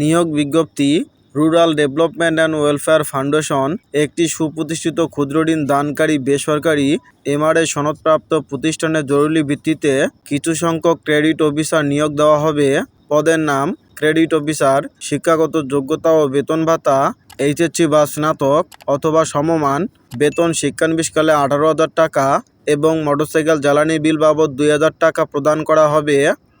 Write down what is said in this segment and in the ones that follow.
নিয়োগ বিজ্ঞপ্তি, rural development and welfare foundation, একটি সুপ্রতিষ্ঠিত ক্ষুদ্রঋণ দানকারী বেসরকারি এমআরএ সনদপ্রাপ্ত প্রতিষ্ঠানে জরুরি ভিত্তিতে কিছু সংখ্যক ক্রেডিট অফিসার নিয়োগ দেওয়া হবে। পদের নাম, ক্রেডিট অফিসার, শিক্ষাগত যোগ্যতা ও বেতন ভাতা, এইচএসসি বা স্নাতক অথবা সমমান, বেতন শিক্ষানবিশকালে আঠারো হাজার টাকা এবং মোটরসাইকেল জ্বালানি বিল বাবদ দুই হাজার টাকা প্রদান করা হবে।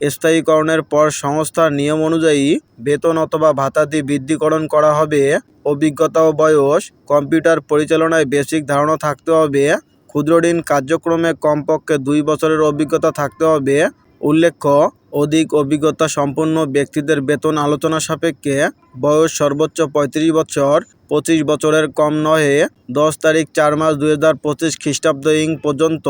স্থায়ীকরণের পর সংস্থার নিয়ম অনুযায়ী বেতন অথবা ভাতাদি বৃদ্ধিকরণ করা হবে। অভিজ্ঞতা ও বয়স, কম্পিউটার পরিচালনায় বেসিক ধারণা থাকতে হবে। ক্ষুদ্রঋণ কার্যক্রমে কমপক্ষে দুই বছরের অভিজ্ঞতা থাকতে হবে। উল্লেখ্য অধিক অভিজ্ঞতা সম্পন্ন ব্যক্তিদের বেতন আলোচনা সাপেক্ষে বয়স সর্বোচ্চ পঁয়ত্রিশ বছর, পঁচিশ বছরের কম নহে। দশ তারিখ চার মাস দুই হাজার পঁচিশ খ্রিস্টাব্দ ইং পর্যন্ত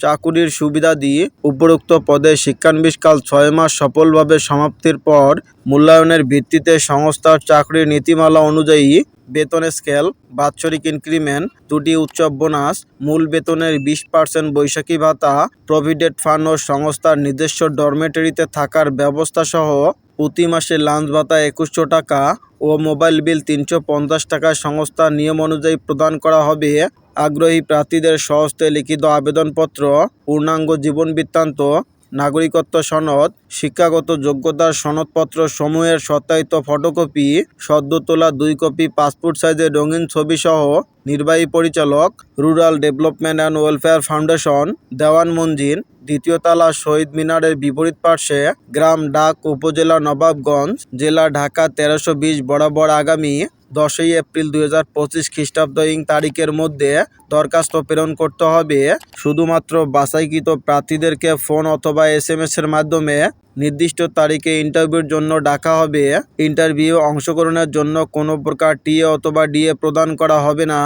চাকুরির সুবিধাদি উপরোক্ত পদে শিক্ষানবিশকাল ছয় মাস সফলভাবে সমাপ্তির পর মূল্যায়নের ভিত্তিতে সংস্থার চাকরির নীতিমালা অনুযায়ী বেতন স্কেল, বাৎসরিক ইনক্রিমেন্ট, দুটি উৎসব বোনাস, মূল বেতনের বিশ পার্সেন্ট বৈশাখী ভাতা, প্রভিডেন্ট ফান্ড ও সংস্থার নিজস্ব ডরমেটরিতে থাকার ব্যবস্থা সহ প্রতি মাসে লাঞ্চ ভাতা একুশশো টাকা ও মোবাইল বিল তিনশো পঞ্চাশ টাকা সংস্থার নিয়ম অনুযায়ী প্রদান করা হবে আগ্রহী প্রার্থীদের স্বহস্তে লিখিত আবেদনপত্র, পূর্ণাঙ্গ জীবন বৃত্তান্ত, নাগরিকত্ব সনদ, শিক্ষাগত যোগ্যতার সনদপত্র সমূহের সত্যায়িত ফটোকপি সদ্য তোলা দুই কপি পাসপোর্ট সাইজের রঙিন ছবি সহ নির্বাহী পরিচালক, rural development and welfare foundation, Dewan Manzil দ্বিতীয় তালা শহীদ মিনারের বিপরীত পার্শ্বে গ্রাম ডাক উপজেলা নবাবগঞ্জ, জেলা ঢাকা তেরোশো বিশ বরাবর আগামী দশই এপ্রিল দুই হাজার পঁচিশ খ্রিস্টাব্দ ইং তারিখের মধ্যে দরখাস্ত প্রেরণ করতে হবে। শুধুমাত্র বাছাইকৃত প্রার্থীদেরকে ফোন অথবা এস এম এর মাধ্যমে নির্দিষ্ট তারিখে ইন্টারভিউর জন্য ডাকা হবে। ইন্টারভিউ অংশগ্রহণের জন্য কোনো প্রকার টিএ অথবা ডিএ প্রদান করা হবে না।